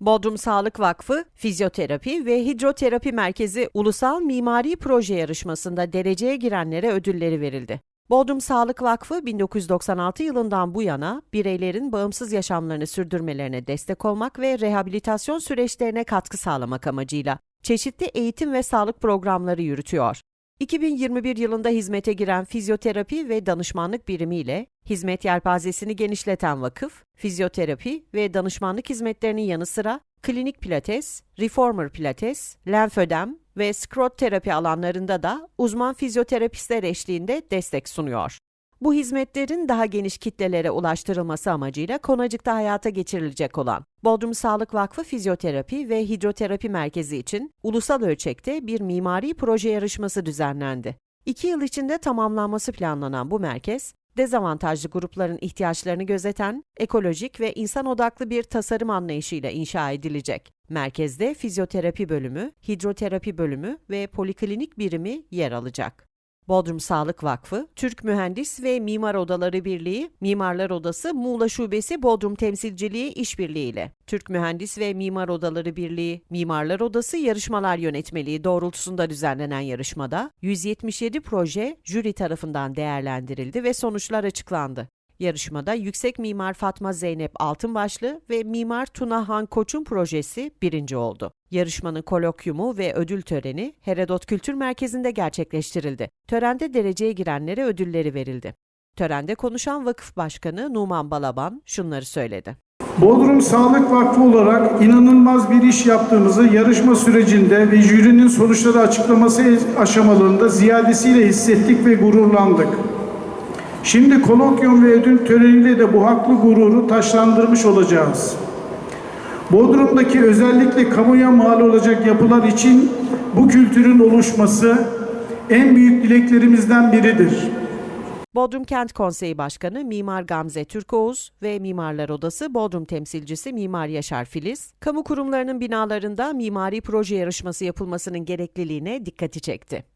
Bodrum Sağlık Vakfı, Fizyoterapi ve Hidroterapi Merkezi Ulusal Mimari Proje Yarışması'nda dereceye girenlere ödülleri verildi. Bodrum Sağlık Vakfı 1996 yılından bu yana bireylerin bağımsız yaşamlarını sürdürmelerine destek olmak ve rehabilitasyon süreçlerine katkı sağlamak amacıyla çeşitli eğitim ve sağlık programları yürütüyor. 2021 yılında hizmete giren fizyoterapi ve danışmanlık birimiyle hizmet yelpazesini genişleten vakıf, fizyoterapi ve danışmanlık hizmetlerinin yanı sıra klinik pilates, reformer pilates, lenfödem ve skrot terapi alanlarında da uzman fizyoterapistler eşliğinde destek sunuyor. Bu hizmetlerin daha geniş kitlelere ulaştırılması amacıyla Konacık'ta hayata geçirilecek olan Bodrum Sağlık Vakfı Fizyoterapi ve Hidroterapi Merkezi için ulusal ölçekte bir mimari proje yarışması düzenlendi. İki yıl içinde tamamlanması planlanan bu merkez, dezavantajlı grupların ihtiyaçlarını gözeten, ekolojik ve insan odaklı bir tasarım anlayışıyla inşa edilecek. Merkezde fizyoterapi bölümü, hidroterapi bölümü ve poliklinik birimi yer alacak. Bodrum Sağlık Vakfı, Türk Mühendis ve Mimar Odaları Birliği, Mimarlar Odası Muğla Şubesi Bodrum Temsilciliği İşbirliği ile Türk Mühendis ve Mimar Odaları Birliği, Mimarlar Odası Yarışmalar Yönetmeliği doğrultusunda düzenlenen yarışmada 177 proje jüri tarafından değerlendirildi ve sonuçlar açıklandı. Yarışmada Yüksek Mimar Fatma Zeynep Altınbaşlı ve Mimar Tuna Han Koç'un projesi birinci oldu. Yarışmanın kolokyumu ve ödül töreni Herodot Kültür Merkezi'nde gerçekleştirildi. Törende dereceye girenlere ödülleri verildi. Törende konuşan vakıf başkanı Numan Balaban şunları söyledi. Bodrum Sağlık Vakfı olarak inanılmaz bir iş yaptığımızı yarışma sürecinde ve jürinin sonuçları açıklaması aşamalarında ziyadesiyle hissettik ve gururlandık. Şimdi kolokyum ve ödül töreniyle de bu haklı gururu taşlandırmış olacağız. Bodrum'daki özellikle kamuya mal olacak yapılar için bu kültürün oluşması en büyük dileklerimizden biridir. Bodrum Kent Konseyi Başkanı Mimar Gamze Türkoğuz ve Mimarlar Odası Bodrum Temsilcisi Mimar Yaşar Filiz, kamu kurumlarının binalarında mimari proje yarışması yapılmasının gerekliliğine dikkati çekti.